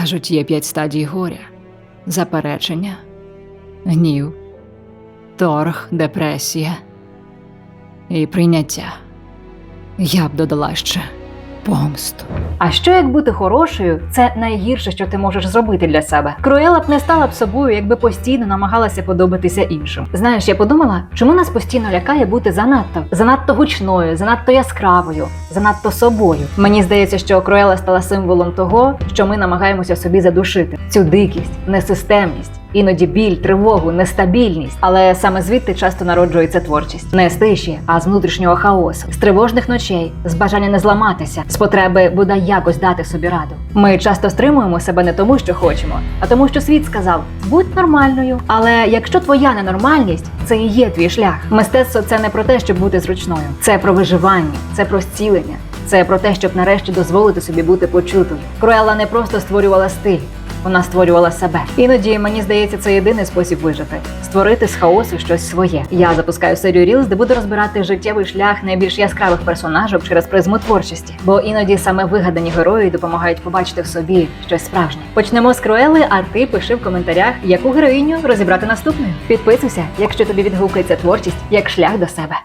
Кажуть, є п'ять стадій горя: заперечення, гнів, торг, депресія і прийняття. Я б додала ще помсту. А що як бути хорошою, це найгірше, що ти можеш зробити для себе. Круела б не стала б собою, якби постійно намагалася подобатися іншим. Знаєш, я подумала, чому нас постійно лякає бути занадто, занадто гучною, занадто яскравою, занадто собою. Мені здається, що Круела стала символом того, що ми намагаємося собі задушити цю дикість, несистемність. Іноді біль, тривогу, нестабільність, але саме звідти часто народжується творчість не з тиші, а з внутрішнього хаосу, з тривожних ночей, з бажання не зламатися, з потреби бодай якось дати собі раду. Ми часто стримуємо себе не тому, що хочемо, а тому, що світ сказав: будь нормальною. Але якщо твоя ненормальність це і є твій шлях. Мистецтво це не про те, щоб бути зручною, це про виживання, це про зцілення, це про те, щоб нарешті дозволити собі бути почутою. Круелла не просто створювала стиль. Вона створювала себе. Іноді мені здається, це єдиний спосіб вижити створити з хаосу щось своє. Я запускаю серію Reels, де буду розбирати життєвий шлях найбільш яскравих персонажів через призму творчості. Бо іноді саме вигадані герої допомагають побачити в собі щось справжнє. Почнемо з Круели, а ти пиши в коментарях, яку героїню розібрати наступною. Підписуйся, якщо тобі відгукується творчість як шлях до себе.